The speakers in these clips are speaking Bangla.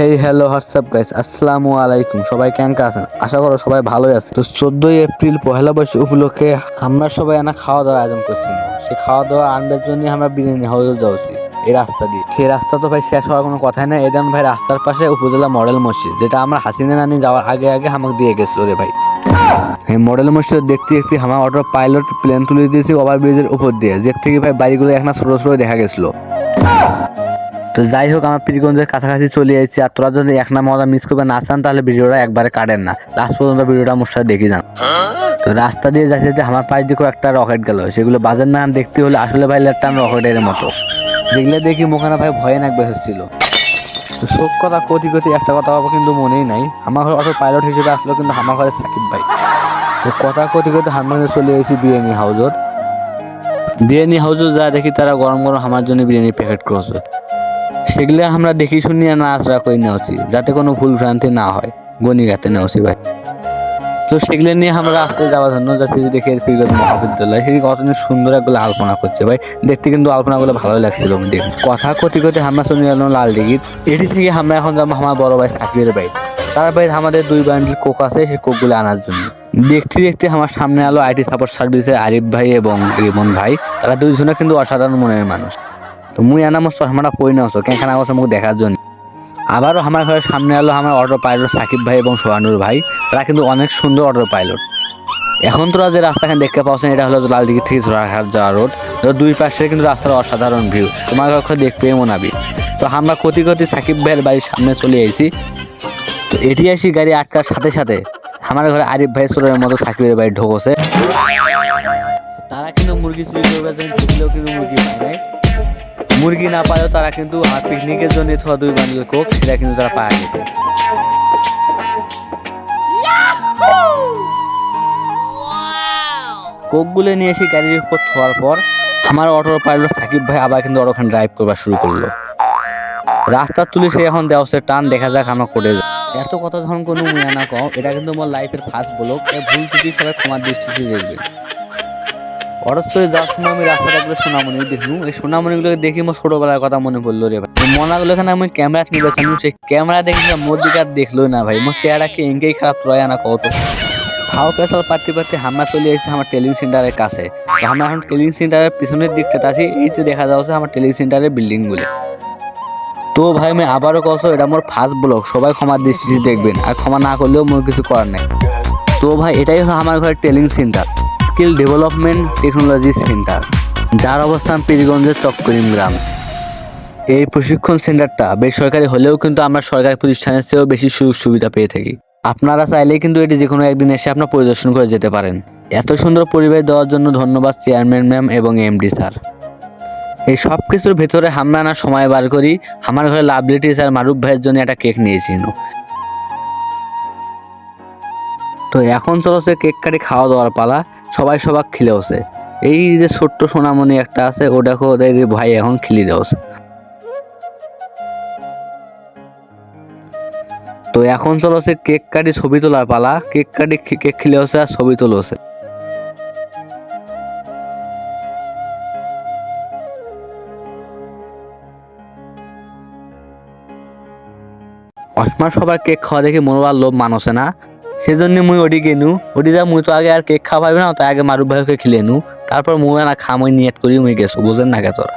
হেই হ্যালো হোয়াটসঅ্যাপ গাইস আসসালামু আলাইকুম সবাই কেমন আছেন? আশা করো সবাই ভালোই আছে তো চোদ্দই এপ্রিল, পহেলা বৈশাখ উপলক্ষে আমরা সবাই এনা খাওয়া দাওয়ার আয়োজন করছি। সে খাওয়া দাওয়া আনবার জন্য আমরা বিরিয়ানি হাউস যাচ্ছি। এই রাস্তা দিয়ে। সেই রাস্তা তো ভাই শেষ হওয়ার কোনো কথাই না এটা ভাই রাস্তার পাশে উপজেলা মডেল মসজিদ, যেটা আমরা হাসিনা নানি যাওয়ার আগে আগে আমাকে দিয়ে গেছিল রে ভাই। এই মডেল মসজিদ দেখতে দেখতে আমার অটো পাইলট প্লেন তুলে দিয়েছি ওভার ব্রিজের উপর দিয়ে। যে থেকে ভাই বাড়িগুলো এখন ছোট ছোট দেখা গেছিল। তো যাই হোক, আমার পীরগঞ্জের কাছাকাছি চলে এসেছি আর তোরা যদি এক নাম মজা মিস করবে, না চান, তাহলে ভিডিওটা একবারে কাটেন না। লাস্ট পর্যন্ত ভিডিওটা আমার সাথে দেখে যান। তো রাস্তা দিয়ে যাচ্ছে যে আমার পাশ দিয়ে একটা রকেট গেল। সেগুলো বাজার না দেখতে হলে আসলে ভাই একটা রকেটের মতো। যেগুলো দেখি মোখানা ভাই ভয়ে নাকবে হচ্ছিল। সব কথা কতি কতি একটা কথা বাবা কিন্তু মনেই নাই। আমার ঘরে অটো পাইলট হিসেবে আসলো কিন্তু আমার ঘরে সাকিব ভাই। তো কথা কতি কতি হারমোনিয়ামে চলে এসেছি বিরিয়ানি হাউজত বিরিয়ানি হাউজত যা দেখি তারা গরম গরম আমার জন্য বিরিয়ানি প্যাকেট করছে সেগুলো আমরা দেখি শুনি আর নাচড়া করে নেওয়াছি যাতে কোনো ভুল ভ্রান্তি না হয় গনি গাতে নেওয়াছি ভাই। তো সেগুলো নিয়ে আমরা রাস্তায় যাওয়ার জন্য যাচ্ছি যে দেখি ফিরগত মহাবিদ্যালয়। সেই কত সুন্দর একগুলো আলপনা করছে ভাই। দেখতে কিন্তু আলপনাগুলো ভালো লাগছিল দেখি কথা কতি কথি আমরা চলে গেলাম লাল দিঘিত এটি থেকে আমরা এখন যাব আমার বড় ভাই সাকিবের ভাই তার বাইরে আমাদের দুই বান্ডিল কোক আছে, সেই কোকগুলো আনার জন্য। দেখতে দেখতে আমার সামনে আলো আইটি সাপোর্ট সার্ভিসের আরিফ ভাই এবং রিমন ভাই। তারা দুইজনে কিন্তু অসাধারণ মনের মানুষ। তো মুই আনা আমার চশমাটা পরি না কেনখানে আমার মুখ দেখার জন্য। আবারও আমার ঘরের সামনে আলো আমার অটো পাইলট সাকিব ভাই এবং সোহানুর ভাই, তারা কিন্তু অনেক সুন্দর অটো পাইলট এখন তোরা যে রাস্তাখানে দেখতে পাচ্ছেন এটা হলো লালদিঘি থেকে জোড়াঘাট যাওয়া রোড তো দুই পাশে কিন্তু রাস্তার অসাধারণ ভিউ তোমার ঘর দেখতে মনাবি তো আমরা কতি কতি সাকিব ভাইয়ের বাড়ির সামনে চলে এসেছি তো এটি আসি গাড়ি আটকার সাথে সাথে আমার ঘরে আরিফ ভাই চোরের মতো সাকিবের বাড়ি ঢোকছে তারা কিন্তু মুরগি চুরি করবে কিন্তু মুরগি পায় মুরগি না পালেও তারা কিন্তু পিকনিকের জন্য থোয়া দুই বান্ডিল কোক সেটা কিন্তু তারা পায় গেছে কোকগুলো নিয়ে এসে গাড়ির উপর থোয়ার পর আমার অটোর পাইলট সাকিব ভাই আবার কিন্তু অটোখানে ড্রাইভ করবার শুরু করল। রাস্তা তুলে সে এখন দেওয়া টান দেখা যাক আমার করে এত কথা যখন কোনো মুয়া না কও এটা কিন্তু আমার লাইফের ফার্স্ট ব্লগ ভুল ত্রুটি সবাই ক্ষমার দৃষ্টিতে দেখবে। হঠাৎ করে যাওয়ার সময় আমি রাস্তাটাগুলো সোনামণি দেখলু এই সোনামণিগুলোকে দেখি আমার ছোটবেলার কথা মনে পড়ল রে ভাই। মনাগুলো এখানে আমি ক্যামেরা নিয়ে আমি সেই ক্যামেরা দেখি মোর আর দেখল না ভাই। মোর চেহারাকে এঙ্কেই খারাপ রয় না কত খাও পেশাল পারতে পারতে আমরা চলে এসেছি আমার টেলিং সেন্টারের কাছে। আমরা এখন টেলিং সেন্টারের পিছনের দিকটা আছি, এই যে দেখা যাচ্ছে আমার টেলিং সেন্টারের বিল্ডিংগুলো তো ভাই, আমি আবারও কছো এটা আমার ফার্স্ট ব্লগ সবাই ক্ষমার দৃষ্টিতে দেখবেন। আর ক্ষমা না করলেও মোর কিছু করার নেই। তো ভাই, এটাই হলো আমার ঘরের telling centre skill development technology centre, যার অবস্থান পীরগঞ্জের চক্করিম গ্রাম। এই প্রশিক্ষণ সেন্টারটা বেসরকারি হলেও কিন্তু আমরা সরকারি প্রতিষ্ঠানের চেয়েও বেশি সুযোগ সুবিধা পেয়ে থাকি। আপনারা চাইলে কিন্তু এটি যে কোনো একদিন এসে আপনার পরিদর্শন করে যেতে পারেন। এত সুন্দর পরিবেশ দেওয়ার জন্য ধন্যবাদ চেয়ারম্যান ম্যাম এবং এমডি স্যার। এই সব কিছুর ভেতরে আমরা না সময় বার করি, আমার ঘরে লাভলি টিচার মারুফ ভাইয়ের জন্য একটা কেক নিয়েছি তো এখন চলছে কেক কাটি খাওয়া দাওয়ার পালা। সবাই সবাক খিলেওছে এই যে ছোট্ট সোনামণি একটা আছে ওটাকে ওদের ভাই এখন খিলি দেওছে তো এখন চলছে কেক কাটি ছবি তোলার পালা। কেক কাটি কেক খিলেওছে আর ছবি তুলছে অসমা সবার কেক খাওয়া দেখে মনোবার লোভ মানছে না। সেজন্য মুই ওটি গেনু। ওটি যা মুই তো আগে আর কেক খাওয়া পাবি না, তাই আগে মারুফ ভাইকে খেলে নু তারপর মুই না খামই নিয়ত করি, মুই গেছো, বুঝেন না কে তোরা।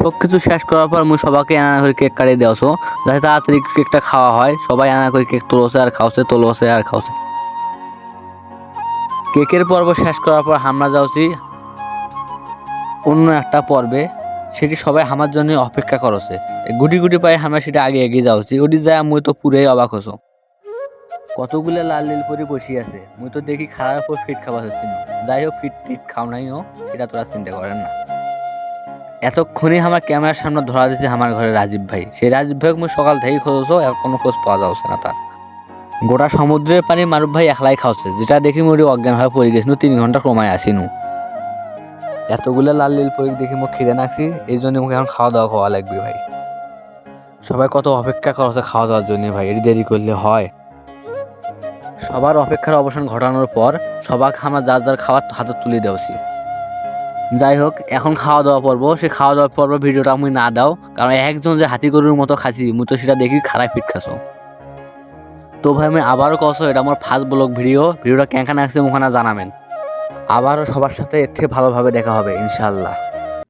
সব কিছু শেষ করার পর মুই সবাইকে আনা করে কেক কাটিয়ে দেওয়াছো। যাতে তাড়াতাড়ি কেকটা খাওয়া হয়, সবাই আনা করে কেক তোলছে আর খাওছে, তোলছে আর খাওছে। কেকের পর্ব শেষ করার পর আমরা যাচ্ছি অন্য একটা পর্বে। সেটি সবাই আমার জন্য অপেক্ষা করছে। গুটি গুটি পায়ে আমরা সেটা আগে এগিয়ে যাচ্ছি। ওটি যায় মুই তো পুরাই অবাক হছো কতগুলো লাল নীল পরে বসে আছে? মুই তো দেখি খাওয়ার পর ফিট খাবার হচ্ছে না। যাই হোক ফিট ফিট খাও নাই হোক সেটা তোরা চিন্তা করেন না। এতক্ষণে আমার ক্যামেরার সামনে ধরা দিয়েছে আমার ঘরে রাজীব ভাই। সেই রাজীব ভাই মুই সকাল থেকেই খোঁজছো আর কোনো খোঁজ পাওয়া যাচ্ছে না তার। গোটা সমুদ্রের পানি মারুফ ভাই একলাই খাওয়াচ্ছে। যেটা দেখি মোটি অজ্ঞান হয়ে পড়ে গেছিল তিন ঘণ্টা ক্রমায় আসিনু এতগুলো লাল নীল পরি দেখি মুখ খিদে নাকছি, এই জন্য মুখে এখন খাওয়া দাওয়া খাওয়া লাগবে ভাই। সবাই কত অপেক্ষা করছে খাওয়া দাওয়ার জন্য ভাই, এটি দেরি করলে হয়। সবার অপেক্ষার অবসান ঘটানোর পর সবাইকে আমরা যার যার খাবার হাতে তুলে দেওয়াছি যাই হোক, এখন খাওয়া দাওয়া পর্ব। সে খাওয়া দাওয়া পর্ব ভিডিওটা আমি না দাও, কারণ একজন যে হাতি গরুর মতো খাচ্ছি মুই তো সেটা দেখি খারাপ ফিট খাসো তো ভাই, আমি আবারও কসো এটা আমার ফার্স্ট ব্লগ ভিডিও ভিডিওটা কেন আসছে মুখানা জানাবেন। আবারও সবার সাথে এর থেকে ভালোভাবে দেখা হবে ইনশাল্লাহ